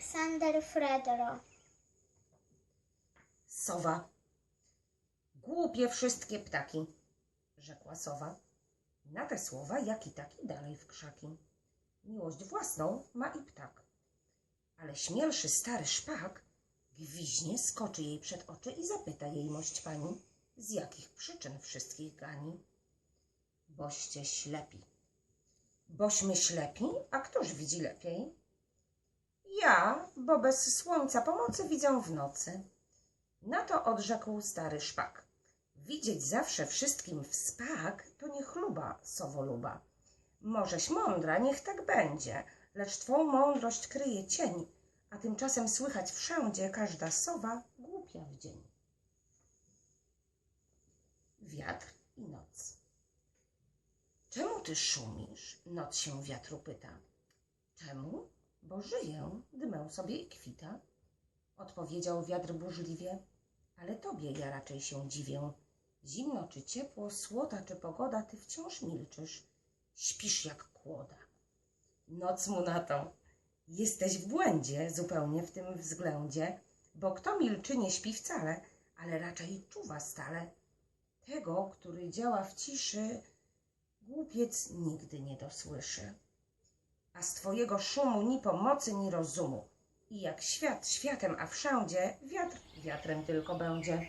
Aleksander Fredro. Sowa. Głupie wszystkie ptaki, rzekła sowa. Na te słowa jak i taki dalej w krzaki. Miłość własną ma i ptak. Ale śmielszy stary szpak gwiźnie skoczy jej przed oczy i zapyta jej mość pani, z jakich przyczyn wszystkich gani. Boście ślepi. Bośmy ślepi, a któż widzi lepiej? Ja, bo bez słońca pomocy widzę w nocy. Na to odrzekł stary szpak. Widzieć zawsze wszystkim w spak, to nie chluba, sowoluba. Możeś mądra, niech tak będzie, lecz twą mądrość kryje cień, a tymczasem słychać wszędzie każda sowa głupia w dzień. Wiatr i noc. Czemu ty szumisz? Noc się wiatru pyta. Czemu? Bo żyję, dymę sobie i kwita. Odpowiedział wiatr burzliwie. Ale tobie ja raczej się dziwię. Zimno czy ciepło, słota czy pogoda, ty wciąż milczysz. Śpisz jak kłoda. Noc mu na to. Jesteś w błędzie zupełnie w tym względzie, bo kto milczy nie śpi wcale, ale raczej czuwa stale. Tego, który działa w ciszy, głupiec nigdy nie dosłyszy. A z twojego szumu ni pomocy, ni rozumu. I jak świat światem, a wszędzie wiatr wiatrem tylko będzie.